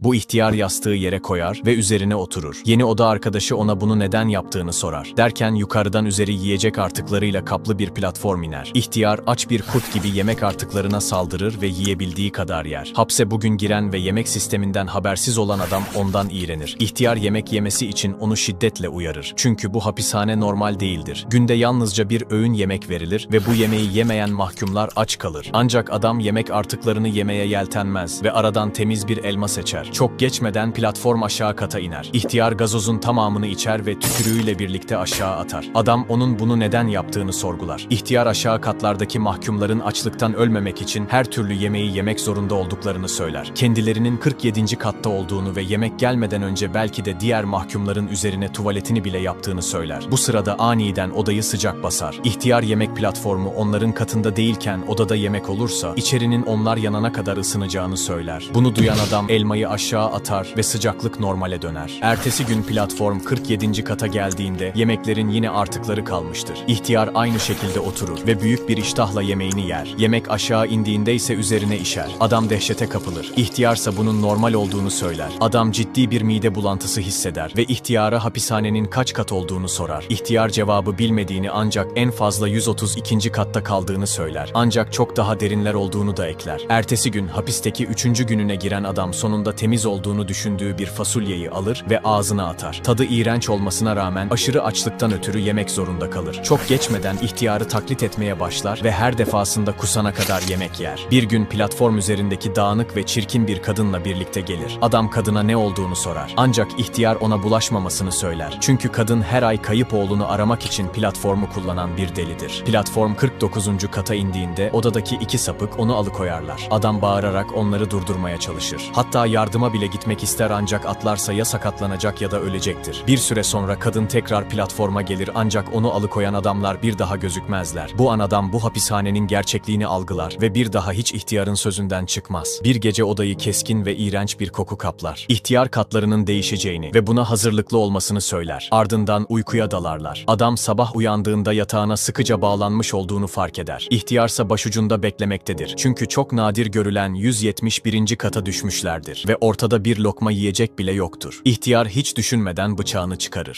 Bu ihtiyar yastığı yere koyar ve üzerine oturur. Yeni oda arkadaşı ona bunu neden yaptığını sorar. Derken yukarıdan üzeri yiyecek artıklarıyla kaplı bir platform iner. İhtiyar aç bir kurt gibi yemek artıklarına saldırır ve yiyebildiği kadar yer. Hapse bugün giren ve yemek sisteminden habersiz olan adam ondan iğrenir. İhtiyar yemek yemesi için onu şiddetle uyarır. Çünkü bu hapishane normal değildir. Günde yalnızca bir öğün yemek verilir ve bu yemeği yemeyen mahkumlar aç kalır. Ancak adam yemek artıklarını yemeye yeltenmez ve aradan temiz bir elma seçer. Çok geçmeden platform aşağı kata iner. İhtiyar gazozun tamamını içer ve tükürüğüyle birlikte aşağı atar. Adam onun bunu neden yaptığını sorgular. İhtiyar aşağı katlardaki mahkumların açlıktan ölmemek için her türlü yemeği yemek zorunda olduklarını söyler. Kendilerinin 47. katta olduğunu ve yemek gelmeden önce belki de diğer mahkumların üzerine tuvaletini bile yaptığını söyler. Bu sırada aniden odayı sıcak basar. İhtiyar yemek platformu onların katında değilken odada yemek olursa içerinin onlar yanana kadar ısınacağını söyler. Bunu duyan adam elmayı aşağı atar ve sıcaklık normale döner. Ertesi gün platform 47. kata geldiğinde yemeklerin yine artıkları kalmıştır. İhtiyar aynı şekilde oturur ve büyük bir iştahla yemeğini yer. Yemek aşağı indiğinde ise üzerine işer. Adam dehşete kapılır. İhtiyarsa bunun normal olduğunu söyler. Adam ciddi bir mide bulantısı hisseder ve ihtiyara hapishanenin kaç kat olduğunu sorar. İhtiyar cevabı bilmediğini ancak en fazla 132. katta kaldığını söyler. Ancak çok daha derinler olduğunu da ekler. Ertesi gün hapisteki 3. gününe giren adam sonunda temiz olduğunu düşündüğü bir fasulyeyi alır ve ağzına atar. Tadı iğrenç olmasına rağmen aşırı açlıktan ötürü yemek zorunda kalır. Çok geçmeden ihtiyarı taklit etmeye başlar ve her defasında kusana kadar yemek yer. Bir gün platform üzerindeki dağınık ve çirkin bir kadınla birlikte gelir. Adam kadına ne olduğunu sorar. Ancak ihtiyar ona bulaşmamasını söyler. Çünkü kadın her ay kayıp oğlunu aramak için platformu kullanan bir delidir. Platform 49. kata indiğinde odadaki iki sapık onu alıkoyarlar. Adam bağırarak onları durdurmaya çalışır. Hatta yardıma bile gitmek ister ancak atlarsa ya sakatlanacak ya da ölecektir. Bir süre sonra kadın tekrar platforma gelir ancak onu alıkoyan adamlar bir daha gözükmezler. Bu an adam bu hapishanenin gerçekliğini algılar ve bir daha hiç ihtiyarın sözünden çıkmaz. Bir gece odayı keskin ve iğrenç bir koku kaplar. İhtiyar katlarının değişeceğini ve buna hazırlıklı olmasını söyler. Ardından uykuya dalarlar. Adam sabah uyandığında yatağına sıkıca bağlanmış olduğunu fark eder. İhtiyarsa başucunda beklemektedir. Çünkü çok nadir görülen 171. kata düşmüşlerdir ve ortada bir lokma yiyecek bile yoktur. İhtiyar hiç düşünmeden bıçağını çıkarır.